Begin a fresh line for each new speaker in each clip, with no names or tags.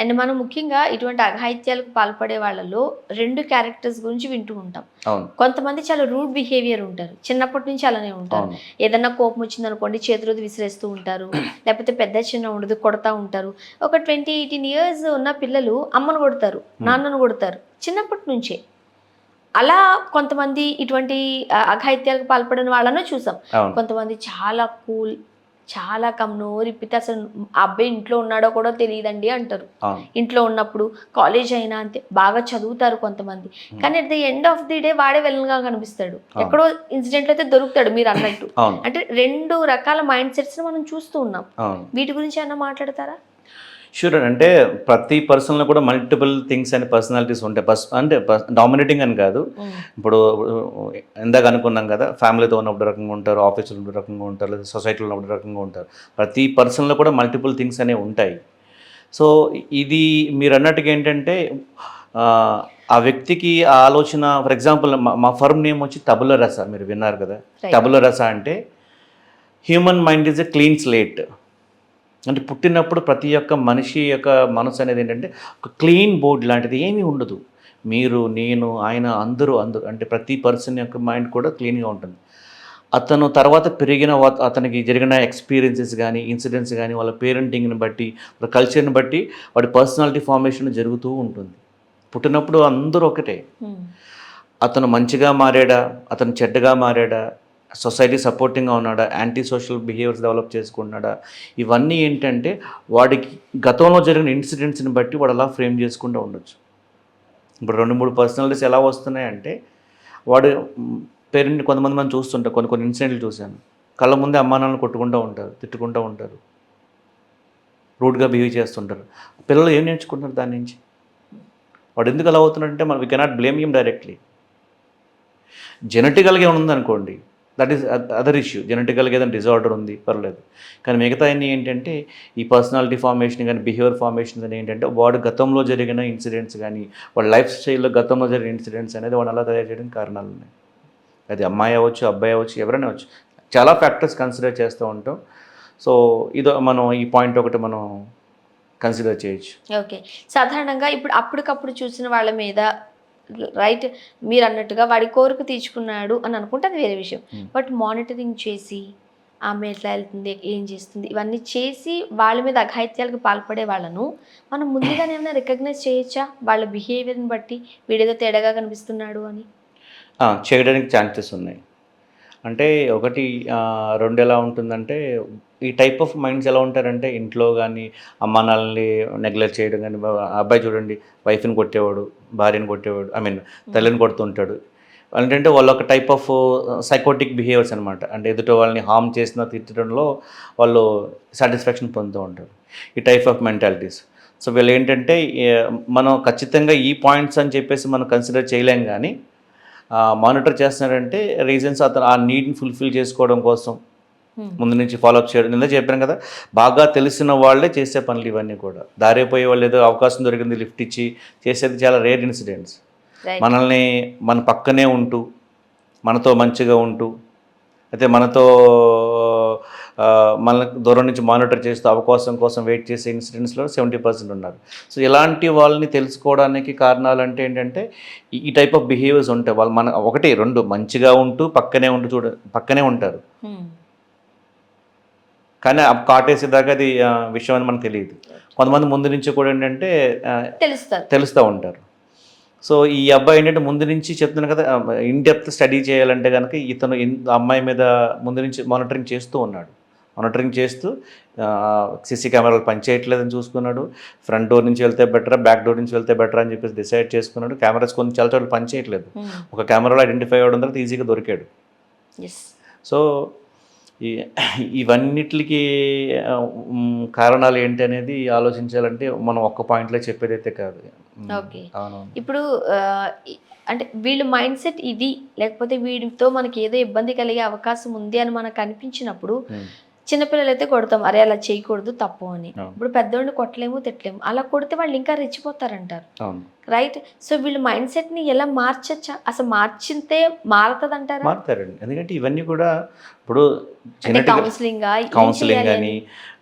And మనం ముఖ్యంగా ఇటువంటి అఘాయిత్యాలకు పాల్పడే వాళ్ళలో రెండు క్యారెక్టర్స్ గురించి వింటూ ఉంటాం. కొంతమంది చాలా రూడ్ బిహేవియర్ ఉంటారు. చిన్నప్పటి నుంచి అలానే ఉంటారు. ఏదన్నా కోపం వచ్చింది అనుకోండి చేతులు విసిరేస్తూ ఉంటారు. లేకపోతే పెద్ద చిన్న ఉండదు కొడతా ఉంటారు. ఒక ట్వంటీ ఎయిటీన్ ఇయర్స్ ఉన్న పిల్లలు అమ్మను కొడతారు నాన్నను కొడతారు. చిన్నప్పటి నుంచే. అలా కొంతమంది ఇటువంటి అఘాయిత్యాలకు పాల్పడిన వాళ్ళను చూసాం. కొంతమంది చాలా కూల్ చాలా కమ్ నోరిప్పితే అసలు అబ్బాయి ఇంట్లో ఉన్నాడో కూడా తెలియదండి అంటారు. ఇంట్లో ఉన్నప్పుడు కాలేజ్ అయినా అంతే బాగా చదువుతారు కొంతమంది. కానీ at the end of the day వాడే వెళ్ళగా కనిపిస్తాడు. ఎక్కడో ఇన్సిడెంట్ అయితే దొరుకుతాడు మీరు అన్నట్టు. అంటే రెండు రకాల మైండ్ సెట్స్ మనం చూస్తూ ఉన్నాం. వీటి గురించి ఏమన్నా మాట్లాడతారా?
షూర్ అంటే ప్రతి పర్సన్లో కూడా మల్టిపుల్ థింగ్స్ అండ్ పర్సనాలిటీస్ ఉంటాయి. పర్స్ అంటే డామినేటింగ్ అని కాదు. ఇప్పుడు ఇందాక అనుకున్నాం కదా ఫ్యామిలీతో ఉన్నప్పుడు రకంగా ఉంటారు ఆఫీసులో ఉన్నప్పుడు రకంగా ఉంటారు లేదా సొసైటీలో ఉన్నప్పుడు రకంగా ఉంటారు. ప్రతి పర్సన్లో కూడా మల్టిపుల్ థింగ్స్ అనేవి ఉంటాయి. సో ఇది మీరు అన్నట్టుగా ఏంటంటే ఆ, వ్యక్తికి ఆ ఆలోచన ఫర్ ఎగ్జాంపుల్ మా ఫర్మ్ నేమ్ వచ్చి తబుల రస మీరు విన్నారు కదా. తబుల రస అంటే human mind is a clean slate అంటే పుట్టినప్పుడు ప్రతి ఒక్క మనిషి యొక్క మనసు అనేది ఏంటంటే ఒక క్లీన్ బోర్డ్ లాంటిది ఏమీ ఉండదు. మీరు నేను ఆయన అందరూ అందరూ అంటే ప్రతి పర్సన్ యొక్క మైండ్ కూడా క్లీన్గా ఉంటుంది. అతను తర్వాత పెరిగిన వా- అతనికి జరిగిన ఎక్స్పీరియన్సెస్ కానీ ఇన్సిడెంట్స్ కానీ వాళ్ళ పేరెంటింగ్ని బట్టి వాళ్ళ కల్చర్ని బట్టి వాడి పర్సనాలిటీ ఫార్మేషన్ జరుగుతూ ఉంటుంది. పుట్టినప్పుడు అందరూ ఒకటే. అతను మంచిగా మారాడా? అతను చెడ్డగా మారాడా? సొసైటీ సపోర్టింగ్గా ఉన్నాడా? యాంటీ సోషల్ బిహేవియర్స్ డెవలప్ చేసుకున్నాడా ఇవన్నీ ఏంటంటే వాడికి గతంలో జరిగిన ఇన్సిడెంట్స్ని బట్టి వాడు అలా ఫ్రేమ్ చేసుకుంటూ ఉండొచ్చు. ఇప్పుడు రెండు మూడు పర్సనాలిటీస్ ఎలా వస్తున్నాయంటే వాడు పేరెంట్ కొంతమంది మనం చూస్తుంటారు కొన్ని కొన్ని ఇన్సిడెంట్లు చూశాను. కళ్ళ ముందే అమ్మానాలను కొట్టుకుంటూ ఉంటారు తిట్టుకుంటూ ఉంటారు. రూడ్గా బిహేవ్ చేస్తుంటారు. పిల్లలు ఏం నేర్చుకుంటున్నారు దాని నుంచి? వాడు ఎందుకు అలా అవుతున్నాడంటే మనం we cannot blame him directly జెనెటికల్గా ఏమైనా ఉందనుకోండి దట్ ఈస్ అదర్ ఇష్యూ జెనెటికల్గా ఏదైనా డిజార్డర్ ఉంది పర్లేదు కానీ మిగతా అన్ని ఏంటంటే ఈ పర్సనాలిటీ ఫార్మేషన్ కానీ బిహేవియర్ ఫార్మేషన్ కానీ ఏంటంటే వాడు గతంలో జరిగిన ఇన్సిడెంట్స్ కానీ వాడు లైఫ్ స్టైల్లో గతంలో జరిగిన ఇన్సిడెంట్స్ అనేది వాడు అలా తయారు చేయడానికి కారణాలు ఉన్నాయి. అది అమ్మాయి అవ్వచ్చు అబ్బాయి అవ్వచ్చు ఎవరైనా అవ్వచ్చు. చాలా ఫ్యాక్టర్స్ కన్సిడర్ చేస్తూ ఉంటాం. సో ఇదో మనం ఈ పాయింట్ ఒకటి మనం కన్సిడర్ చేయొచ్చు.
ఓకే సాధారణంగా ఇప్పుడు అప్పటికప్పుడు చూసిన వాళ్ళ మీద రైట్ మీరు అన్నట్టుగా వాడి కోరిక తీర్చుకున్నాడు అని అనుకుంటే అది వేరే విషయం.
Hmm.
బట్ మానిటరింగ్ చేసి ఆమె ఎట్లా వెళ్తుంది ఏం చేస్తుంది ఇవన్నీ చేసి వాళ్ళ మీద అఘాయిత్యాలకు పాల్పడే వాళ్ళను మనం ముందుగానే ఏమైనా రికగ్నైజ్ చేయొచ్చా? వాళ్ళ బిహేవియర్ని బట్టి వీడేదో తేడాగా కనిపిస్తున్నాడు అని.
చేయడానికి ఛాన్సెస్ ఉన్నాయి. అంటే ఒకటి రెండు ఎలా ఉంటుందంటే ఈ టైప్ ఆఫ్ మైండ్స్ ఎలా ఉంటారంటే ఇంట్లో కానీ అమ్మా నాన్నల్ని నెగ్లెక్ట్ చేయడం కానీ అబ్బాయి చూడండి వైఫ్ని కొట్టేవాడు భార్యని కొట్టేవాడు ఐ మీన్ తల్లిని కొడుతుంటాడు. ఏంటంటే వాళ్ళు ఒక టైప్ ఆఫ్ సైకోటిక్ బిహేవియర్స్ అనమాట అంటే ఎదుట వాళ్ళని హార్మ్ చేసిన తిట్టడంలో వాళ్ళు సాటిస్ఫాక్షన్ పొందుతూ ఉంటారు. ఈ టైప్ ఆఫ్ మెంటాలిటీస్ సో వీళ్ళు ఏంటంటే మనం ఖచ్చితంగా ఈ పాయింట్స్ అని చెప్పేసి మనం కన్సిడర్ చేయలేం కానీ మానిటర్ చేస్తున్నారంటే రీజన్స్ అతను ఆ నీడ్ని ఫుల్ఫిల్ చేసుకోవడం కోసం. ముందు నుంచి ఫాలోఅప్ చేయడం. నిన్న చెప్పాను కదా బాగా తెలిసిన వాళ్ళే చేసే పనులు ఇవన్నీ కూడా. దారిపోయే వాళ్ళు ఏదో అవకాశం దొరికింది లిఫ్ట్ ఇచ్చి చేసేది చాలా రేర్ ఇన్సిడెంట్స్ మనల్ని మన పక్కనే ఉంటూ మనతో మంచిగా ఉంటూ అయితే మనతో మనల్ని దూరం నుంచి మానిటర్ చేస్తూ అవకాశం కోసం వెయిట్ చేసే ఇన్సిడెంట్స్లో సెవెంటీ పర్సెంట్ ఉన్నారు. సో ఇలాంటి వాళ్ళని తెలుసుకోవడానికి కారణాలు అంటే ఏంటంటే ఈ- ఈ టైప్ ఆఫ్ బిహేవియర్స్ ఉంటాయి. వాళ్ళు మన ఒకటి రెండు మంచిగా ఉంటూ పక్కనే ఉంటూ చూడ పక్కనే ఉంటారు. కానీ కాటేసేదాకా అది విషయం అని మనకు తెలియదు. కొంతమంది ముందు నుంచి కూడా ఏంటంటే
తెలుస్తారు.
తెలుస్తూ ఉంటారు. సో ఈ అబ్బాయి ఏంటంటే ముందు నుంచి చెప్తున్నాను కదా ఇన్ డెప్త్ స్టడీ చేయాలంటే కనుక ఇతను అమ్మాయి మీద ముందు నుంచి మానిటరింగ్ చేస్తూ ఉన్నాడు. మానిటరింగ్ చేస్తూ సీసీ కెమెరాలు పనిచేయట్లేదని చూసుకున్నాడు. ఫ్రంట్ డోర్ నుంచి వెళ్తే బెటరా బ్యాక్ డోర్ నుంచి వెళ్తే బెటరా అని చెప్పేసి డిసైడ్ చేసుకున్నాడు. కెమెరాస్ కొన్ని చాలా చోట్ల పనిచేయట్లేదు. ఒక కెమెరాలో ఐడెంటిఫై అవ్వడం తర్వాత ఈజీగా దొరికాడు. సో ఇవన్నిటికి కారణాలు ఏంటి అనేది ఆలోచించాలంటే మనం ఒక్క పాయింట్లో చెప్పేదైతే కాదు. అవును
ఇప్పుడు అంటే వీళ్ళ మైండ్ సెట్ ఇది లేకపోతే వీడితో మనకి ఏదో ఇబ్బంది కలిగే అవకాశం ఉంది అని మనకు అనిపించినప్పుడు చిన్నపిల్లలు అయితే కొడతాం అరే అలా చేయకూడదు తప్పు అని. ఇప్పుడు పెద్దోడిని కొట్టలేము తిట్టలేము అలా కొడితే వాళ్ళు ఇంకా రెచ్చిపోతారంటారు. రైట్ సో వీళ్ళు మైండ్ సెట్ని ఎలా మార్చచ్చా? అసలు మార్చితే మారుతుంది అంటారా
మారుతారండి. ఎందుకంటే ఇవన్నీ కూడా ఇప్పుడు
కౌన్సిలింగ్
కౌన్సిలింగ్ అని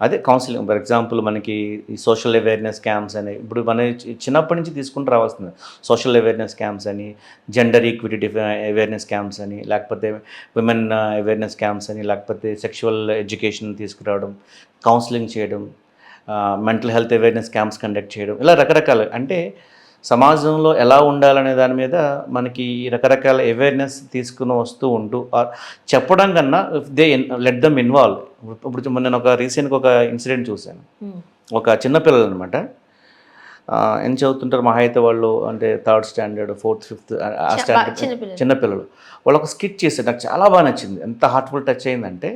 అదే కౌన్సిలింగ్ ఫర్ ఎగ్జాంపుల్ మనకి ఈ సోషల్ అవేర్నెస్ క్యాంప్స్ అని ఇప్పుడు మన చిన్నప్పటి నుంచి తీసుకుంటూ రావాల్సింది. సోషల్ అవేర్నెస్ క్యాంప్స్ అని జెండర్ ఈక్విటీ అవేర్నెస్ క్యాంప్స్ అని లేకపోతే విమెన్ అవేర్నెస్ క్యాంప్స్ అని లేకపోతే సెక్షువల్ ఎడ్యుకేషన్ తీసుకురావడం కౌన్సిలింగ్ చేయడం mental health awareness camps conduct చేయడం ఇలా రకరకాల. అంటే సమాజంలో ఎలా ఉండాలనే దాని మీద మనకి రకరకాల అవేర్నెస్ తీసుకుని వస్తూ ఉంటూ చెప్పడం కన్నా దే లెట్ దమ్ ఇన్వాల్వ్ ఇప్పుడు నేను ఒక రీసెంట్గా ఒక ఇన్సిడెంట్ చూశాను. ఒక చిన్నపిల్లలు అనమాట ఏం చదువుతుంటారు? మహా అయితే వాళ్ళు అంటే థర్డ్ స్టాండర్డ్ ఫోర్త్ ఫిఫ్త్ ఆ స్టాండర్డ్
చిన్నపిల్లలు.
వాళ్ళు ఒక స్కిట్ చేశారు. నాకు చాలా బాగా నచ్చింది. ఎంత హార్ట్ఫుల్ టచ్ అయిందంటే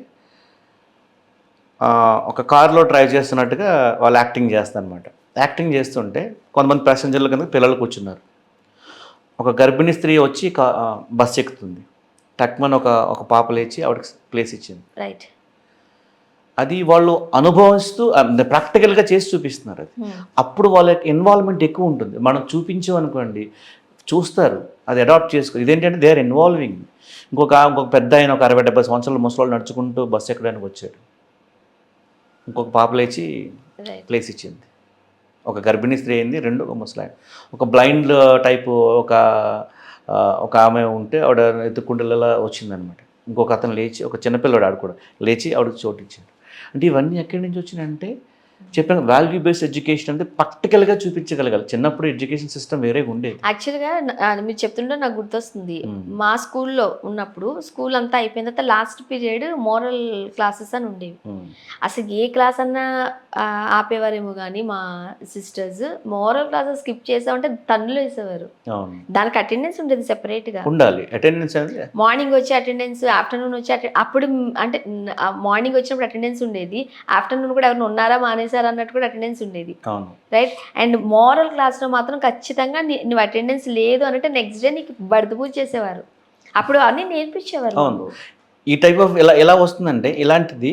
ఒక కార్లో డ్రైవ్ చేస్తున్నట్టుగా వాళ్ళు యాక్టింగ్ చేస్తారు అనమాట యాక్టింగ్ చేస్తుంటే కొంతమంది ప్యాసింజర్లు కనుక పిల్లలు కూర్చున్నారు. ఒక గర్భిణీ స్త్రీ వచ్చి బస్ ఎక్కుతుంది. టక్మన్ ఒక ఒక పాప లేచి ఆవిడకి ప్లేస్ ఇచ్చింది.
రైట్
అది వాళ్ళు అనుభవిస్తూ ప్రాక్టికల్గా చేసి చూపిస్తున్నారు అది. అప్పుడు వాళ్ళ ఇన్వాల్వ్మెంట్ ఎక్కువ ఉంటుంది. మనం చూపించామనుకోండి చూస్తారు. అది అడాప్ట్ చేసుకో ఇదేంటంటే దే ఆర్ ఇన్వాల్వింగ్ ఇంకొక ఇంకొక పెద్ద ఆయన ఒక అరవై డెబ్బై సంవత్సరాల ముసలోళ్ళు నడుచుకుంటూ బస్సు ఎక్కడానికి వచ్చాడు. ఇంకొక పాప లేచి ప్లేస్ ఇచ్చింది. ఒక గర్భిణీ స్త్రీ అయింది రెండు ఒక ముసలాయన. ఒక బ్లైండ్ టైపు ఒక ఒక ఆమె ఉంటే ఆవిడ ఎత్తుకుండలలా వచ్చిందనమాట. ఇంకొక అతను లేచి ఒక చిన్నపిల్లడు ఆడు కూడా లేచి ఆవిడకి చోటు ఇచ్చాడు. అంటే ఇవన్నీ ఎక్కడి నుంచి వచ్చినాయంటే చెప్పాను వాల్యూ బేస్డ్ ఎడ్యుకేషన్ అంటే ప్రాక్టికల్గా చూపించగలగాలి. చిన్నప్పుడు ఎడ్యుకేషన్ సిస్టమ్ వేరేగా ఉండేది.
యాక్చువల్గా మీరు చెప్తుంటే నాకు గుర్తొస్తుంది. మా స్కూల్లో ఉన్నప్పుడు స్కూల్ అంతా అయిపోయిన తర్వాత లాస్ట్ పీరియడ్ మోరల్ క్లాసెస్ అని ఉండేవి. అసలు ఏ క్లాస్ అన్నా ఆపేవారేమో కానీ మా సిస్టర్స్ మోరల్ క్లాసెస్ స్కిప్ చేసామంటే తన్నులు వేసేవారు. దానికి అటెండెన్స్ ఉండేది సెపరేట్గా
ఉండాలి. అటెండెన్స్
మార్నింగ్ వచ్చి అటెండెన్స్ ఆఫ్టర్నూన్ వచ్చి అప్పుడు అంటే మార్నింగ్ వచ్చినప్పుడు అటెండెన్స్ ఉండేది. ఆఫ్టర్నూన్ కూడా ఎవరైనా ఉన్నారా మానేశారా అన్నట్టు కూడా అటెండెన్స్ ఉండేది. రైట్ అండ్ మోరల్ క్లాస్లో మాత్రం ఖచ్చితంగా నువ్వు అటెండెన్స్ లేదు అంటే నెక్స్ట్ డే నీకు బడిద పూజ చేసేవారు. అప్పుడు అన్నీ నేర్పించేవారు.
ఈ టైప్ ఆఫ్ ఎలా ఎలా వస్తుందంటే ఇలాంటిది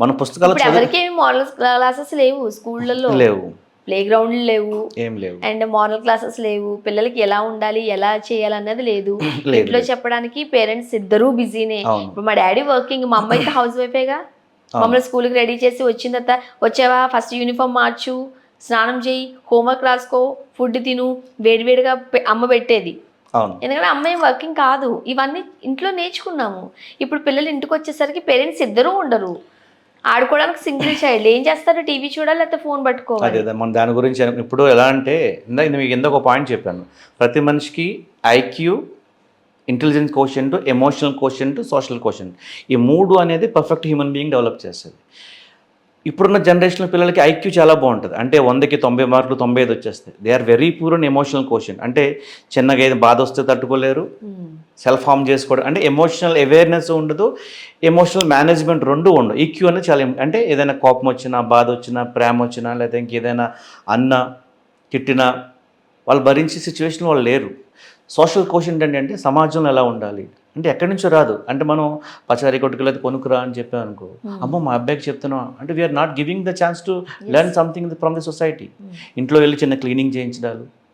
మన పుస్తకాలు
ఎవరికి మోరల్ క్లాసెస్ లేవు. స్కూళ్ళల్లో
లేవు.
ప్లే గ్రౌండ్లు లేవు.
ఏం లేవు.
అండ్ మోరల్ క్లాసెస్ లేవు. పిల్లలకి ఎలా ఉండాలి ఎలా చేయాలి అన్నది లేదు ఇంట్లో చెప్పడానికి పేరెంట్స్ ఇద్దరూ బిజీనే. మా డాడీ వర్కింగ్ మా అమ్మ అయితే హౌస్ వైఫేగా. మమ్మల్ని స్కూల్కి రెడీ చేసి వచ్చిన తర్వాత వచ్చావా? ఫస్ట్ యూనిఫామ్ మార్చు స్నానం చేయి హోంవర్క్ రాసుకో ఫుడ్ తిను వేడివేడిగా అమ్మ పెట్టేది. ఎందుకంటే అమ్మాయి వర్కింగ్ కాదు. ఇవన్నీ ఇంట్లో నేర్చుకున్నాము. ఇప్పుడు పిల్లలు ఇంటికి వచ్చేసరికి పేరెంట్స్ ఇద్దరూ ఉండరు. ఆడుకోవడానికి సింగిల్ చైల్డ్. ఏం చేస్తారు? టీవీ చూడాలి లేకపోతే ఫోన్ పట్టుకోవాలి.
అదే మన దాని గురించి ఇప్పుడు ఎలా అంటే ఇందాక మీకు ఒక పాయింట్ చెప్పాను. ప్రతి మనిషికి IQ intelligence quotient emotional quotient social quotient ఈ మూడు అనేది పర్ఫెక్ట్ హ్యూమన్ బీయింగ్ డెవలప్ చేస్తుంది. ఇప్పుడున్న జనరేషన్ పిల్లలకి ఐక్యూ చాలా బాగుంటుంది. అంటే వందకి తొంభై మార్కులు తొంభై ఐదు వచ్చేస్తాయి. They are very poor and emotional quotient అంటే చిన్నగా ఏదో బాధ వస్తే తట్టుకోలేరు. సెల్ఫ్ హార్మ్ చేసుకోవడం. అంటే ఎమోషనల్ అవేర్నెస్ ఉండదు. ఎమోషనల్ మేనేజ్మెంట్ రెండు ఉండవు. ఈక్యూ అనేది చాలా అంటే ఏదైనా కోపం వచ్చినా బాధ వచ్చినా ప్రేమ వచ్చినా లేదా ఇంకేదైనా అన్న తిట్టినా వాళ్ళు భరించే సిచ్యువేషన్ వాళ్ళు లేరు. సోషల్ కోషన్ ఏంటంటే సమాజంలో ఎలా ఉండాలి? అంటే ఎక్కడి నుంచో రాదు. అంటే మనం పచారీ కొట్టుకెళ్ళి కొనుక్కురా అని చెప్పాం అనుకో. అమ్మో మా అబ్బాయికి చెప్తున్నాం. అంటే we are not giving the chance to learn something from the society. ఇంట్లో వెళ్ళి చిన్న క్లీనింగ్ చేయించడాలు.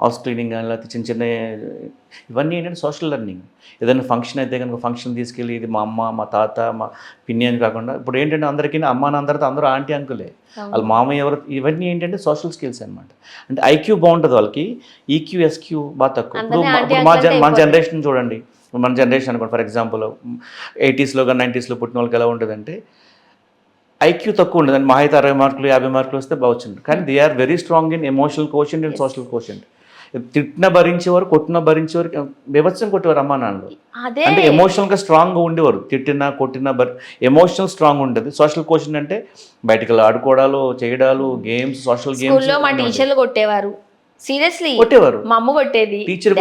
హౌస్ క్లీనింగ్ కానీ లేకపోతే చిన్న చిన్న ఇవన్నీ ఏంటంటే సోషల్ లెర్నింగ్ ఏదైనా ఫంక్షన్ అయితే కనుక ఫంక్షన్ తీసుకెళ్ళి ఇది మా అమ్మ మా తాత మా పిన్ని అని కాకుండా ఇప్పుడు ఏంటంటే అందరికీ అమ్మ అందరితో అందరూ ఆంటీ అంకులే వాళ్ళ మామయ్య ఎవరు ఇవన్నీ ఏంటంటే సోషల్ స్కిల్స్ అనమాట అంటే ఐక్యూ బాగుంటుంది వాళ్ళకి ఈక్యూ ఎస్క్యూ బాగా తక్కువ. ఇప్పుడు మా- మా. జనరేషన్ చూడండి. మన జనరేషన్ అనుకోండి ఫర్ ఎగ్జాంపుల్ ఎయిటీస్లో కానీ నైంటీస్లో పుట్టిన వాళ్ళకి ఎలా ఉంటుందంటే ఐక్యూ తక్కువ ఉండదు అంటే మా అయితే అరవై మార్కులు యాభై మార్కులు వస్తే బాగుంటుంది కానీ they are very strong in emotional quotient and social quotient తిట్టిన భరించేవారు కొట్టిన భరించేవారు బీభత్సం కొట్టేవారు అమ్మా నాన్నలు. అంటే ఎమోషనల్గా స్ట్రాంగ్గా ఉండేవారు. తిట్టినా కొట్టినా బర్ ఎమోషనల్ స్ట్రాంగ్ ఉంటుంది సోషల్ కోషన్ అంటే బయటికి ఆడుకోవడాలు చేయడాలు గేమ్స్ సోషల్ గేమ్స్
మా టీచర్లు కొట్టేవారు. సీరియస్లీ
కొట్టేవారు.
మా అమ్మ కొట్టేది.
టీచర్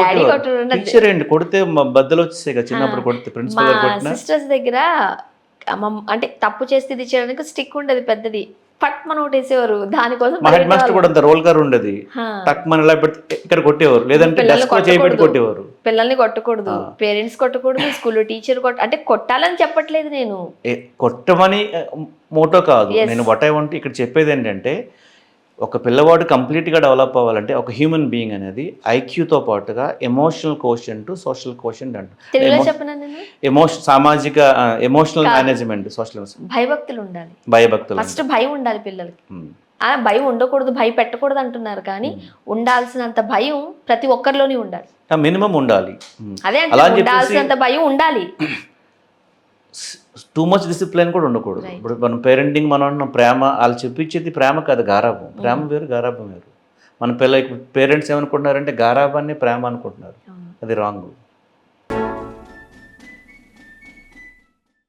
టీచర్ ఏంటి? కొడితే బద్దలు వచ్చేసాయి కదా. చిన్నప్పుడు కొడితే ప్రిన్సిపల్
సిస్టర్స్ దగ్గర అంటే తప్పు చేస్తే ఇది చేయడానికి స్టిక్ ఉండేది పెద్దది. పట్ మనం వేసేవారు దానికోసం
మా హెడ్ మాస్టర్ కూడా అంత రోల్ కార్ ఉండేది
హా.
టక్ మన ఇలా పెడితే ఇక్కడ కొట్టేవారు లేదంటే డెస్క్. కొట్టేవారు
పిల్లల్ని కొట్టకూడదు. పేరెంట్స్ కొట్టకూడదు స్కూల్లో టీచర్ కొట్ట అంటే కొట్టాలని చెప్పట్లేదు నేను
కొట్టమని మోటో కాదు. నేను వట్ ఐ వాంట్ ఇక్కడ చెప్పేది ఏంటంటే ఒక పిల్లవాడు కంప్లీట్గా డెవలప్ అవ్వాలంటే ఒక హ్యూమన్ బీయింగ్ అనేది ఐక్యూతో పాటుగా ఎమోషనల్ కోషంట్ సోషల్ కోషంట్
తెలుగులో
అంటారు ఎమోషన్ సామాజిక ఎమోషనల్ మేనేజ్మెంట్ సోషల్
భయభక్తులు ఉండాలి
భయభక్తులు
ఫస్ట్ భయం ఉండాలి పిల్లలకి. భయం ఉండకూడదు భయ పెట్టకూడదు అంటున్నారు కానీ ఉండాల్సినంత భయం ప్రతి ఒక్కరిలోని ఉండాలి.
మినిమం ఉండాలి.
అదే ఉండాల్సినంత భయం ఉండాలి.
టూ మచ్ డిసిప్లిన్ కూడా ఉండకూడదు. ఇప్పుడు మనం పేరెంటింగ్ మనం అంటున్నాం ప్రేమ వాళ్ళు చెప్పించేది ప్రేమ కాదు గారాబం ప్రేమ వేరు గారాబం వేరు. మన పిల్ల పేరెంట్స్ ఏమనుకుంటున్నారంటే గారాబాన్ని ప్రేమ అనుకుంటున్నారు. అది రాంగ్